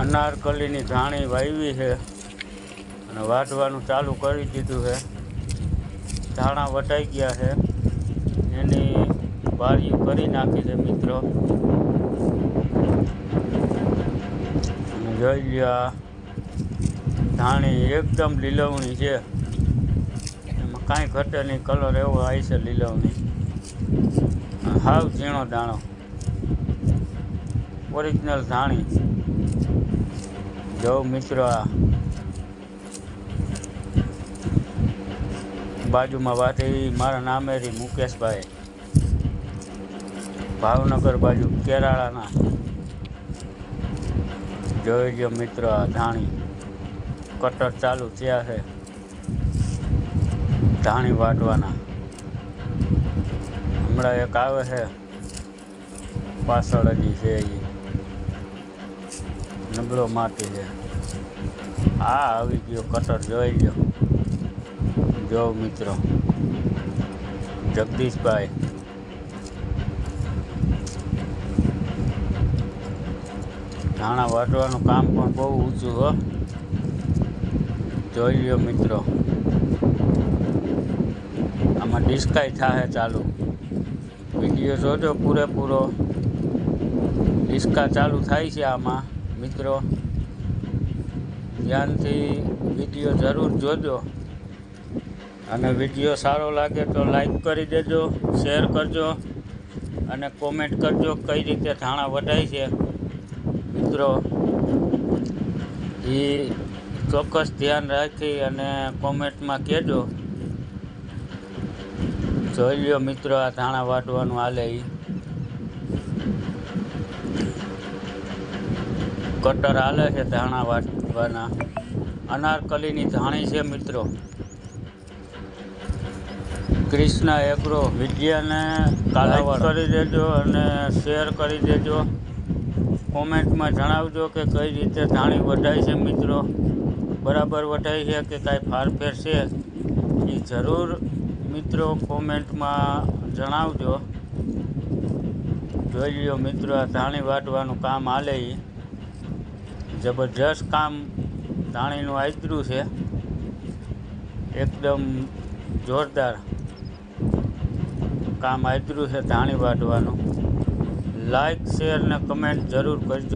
અનારકલીની ધાણી વાવી છે અને વાટવાનું ચાલુ કરી દીધું છે. ધાણા વટાઈ ગયા છે. એની વાળીઓ કરી નાખી છે મિત્રો. જોઈ લ્યો ધાણી એકદમ લીલવણી છે. એમાં કાંઈ ઘટે નહીં, કલર એવો આવી છે લીલવણી. હાવ ઝીણો દાણો. ઓરિજિનલ ધાણી. જો મિત્રો આ બાજુમાં વાત એવી મારા નામે મુકેશભાઈ. ભાવનગર બાજુ, કેરાળાના. જોઈ જો મિત્ર ધાણી. કટર ચાલુ થયા છે. ધાણી વાટવાના. હમણાં એક આવે છે. પાછળ હજી છે એ નબળો માટી છે. આ આવી ગયો કટર, જોઈ ગયો જો મિત્રો, જગદીશભાઈ. ધાણા વાટવાનું કામ પણ બહુ ઊંચું, હો. જોઈ લ્યો મિત્રો. આમાં ડિસ્કાઈ થાય ચાલુ. વીડિયો જોજો પૂરેપૂરો. ડિસ્કા ચાલુ થાય છે આમાં. મિત્રો, ધ્યાનથી વીડિયો જરૂર જોજો. અને વીડિયો સારો લાગે તો લાઈક કરી દેજો શેર કરજો, અને કોમેન્ટ કરજો કઈ રીતે ધાણા વઢાય છે. મિત્રો એ ચોક્કસ ધ્યાન રાખી અને કોમેન્ટમાં કહેજો. જોઈ લ્યો મિત્રો, આ ધાણા વાટવાનું હાલે ઈ. કટર હાલે છે ધાણા વાટવાના અનારકલીની ધાણી છે મિત્રો. કૃષ્ણ એગ્રો વિદ્યાને લાઈક કરી દેજો અને શેર કરી દેજો. કોમેન્ટમાં જણાવજો કે કઈ રીતે ધાણી વઢાય છે મિત્રો. બરાબર વઢાય છે કે કાંઈ ફારફેર છે? એ જરૂર મિત્રો કોમેન્ટમાં જણાવજો. જોઈ લો મિત્રો આ ધાણી વાટવાનું કામ હાલે ઈ. જબરજસ્ત કામ ધાણીનું આદરું છે. એકદમ જોરદાર કામ આદરું છે ધાણી વાટવાનું. લાઈક શેર ને કમેન્ટ જરૂર કરજો.